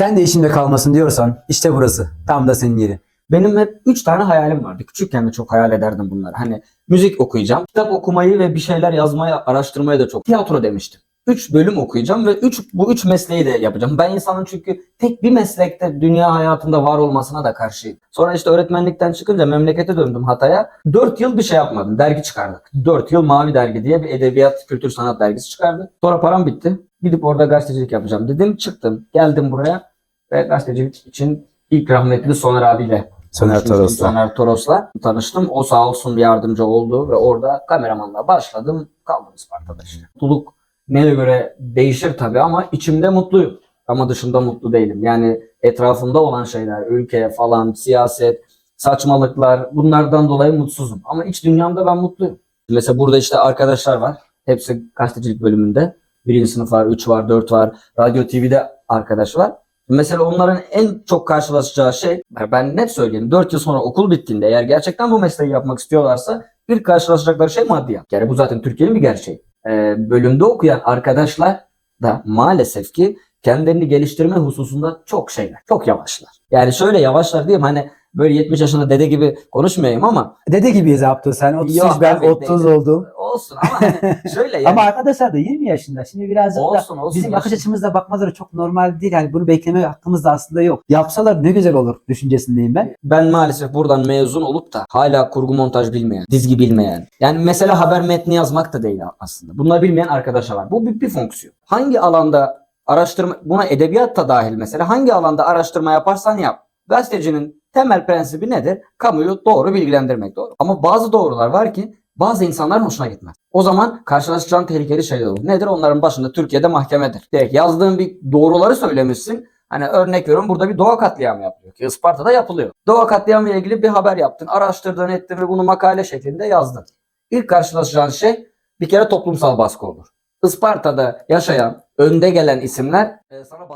Sen de işinde kalmasın diyorsan işte burası. Tam da senin yeri. Benim hep 3 tane hayalim vardı. Küçükken de çok hayal ederdim bunları. Hani müzik okuyacağım, kitap okumayı ve bir şeyler yazmaya, araştırmaya da çok. Tiyatro demiştim. 3 bölüm okuyacağım ve üç, bu 3 mesleği de yapacağım. Ben insanın çünkü tek bir meslekte dünya hayatında var olmasına da karşıyım. Sonra işte öğretmenlikten çıkınca memlekete döndüm Hatay'a. 4 yıl bir şey yapmadım. Dergi çıkardık. 4 yıl Mavi Dergi diye bir edebiyat, kültür, sanat dergisi çıkardık. Sonra param bitti. Gidip orada gazetecilik yapacağım dedim. Çıktım. Geldim buraya ve gazetecilik için ilk rahmetli Soner abiyle Soner Toros'la. Soner Toros'la tanıştım. O sağ olsun bir yardımcı oldu ve orada kameramanla başladım. Kaldım Isparta'da işte. Mutluluk neye göre değişir tabii ama içimde mutluyum. Ama dışında mutlu değilim. Yani etrafımda olan şeyler, ülke falan, siyaset, saçmalıklar bunlardan dolayı mutsuzum. Ama iç dünyamda ben mutluyum. Mesela burada işte arkadaşlar var. Hepsi gazetecilik bölümünde. Birinci sınıf var, üç var, dört var. Radyo TV'de arkadaş var. Mesela onların en çok karşılaşacağı şey, ben net söyleyeyim 4 yıl sonra okul bittiğinde eğer gerçekten bu mesleği yapmak istiyorlarsa ilk karşılaşacakları şey maddiyat. Yani bu zaten Türkiye'nin bir gerçeği. Ee, bölümde okuyan arkadaşlar da maalesef ki kendilerini geliştirme hususunda çok şeyler, çok yavaşlar. Yani şöyle yavaşlar diyeyim hani böyle 70 yaşında dede gibi konuşmayayım ama Dede gibiyiz Abdü. Sen 33 Yok, ben tabii 30 değil. oldum. Olsun ama hani şöyle yani. Ama arkadaşlar da 20 yaşında. Şimdi birazcık Olsun, da olsun, bizim olsun. bakış açımızda bakmaları çok normal değil. Yani bunu bekleme hakkımız da aslında yok. Yapsalar ne güzel olur düşüncesindeyim ben. Ben maalesef buradan mezun olup da hala kurgu montaj bilmeyen, dizgi bilmeyen. Yani mesela haber metni yazmak da değil aslında. Bunları bilmeyen arkadaşlar var. Bu bir, bir fonksiyon. Hangi alanda araştırma, buna edebiyat da dahil mesela. Hangi alanda araştırma yaparsan yap. Gazetecinin temel prensibi nedir? Kamuyu doğru bilgilendirmek doğru. Ama bazı doğrular var ki bazı insanların hoşuna gitmez. O zaman karşılaşacağın tehlikeli şeyler olur. Nedir? Onların başında Türkiye'de mahkemedir. Direkt yazdığın bir doğruları söylemişsin. Hani örnek veriyorum burada bir doğa katliamı yapılıyor ki Isparta'da yapılıyor. Doğa katliamı ile ilgili bir haber yaptın, araştırdın, ettin ve bunu makale şeklinde yazdın. İlk karşılaşacağın şey bir kere toplumsal baskı olur. Isparta'da yaşayan, önde gelen isimler e, sana baskı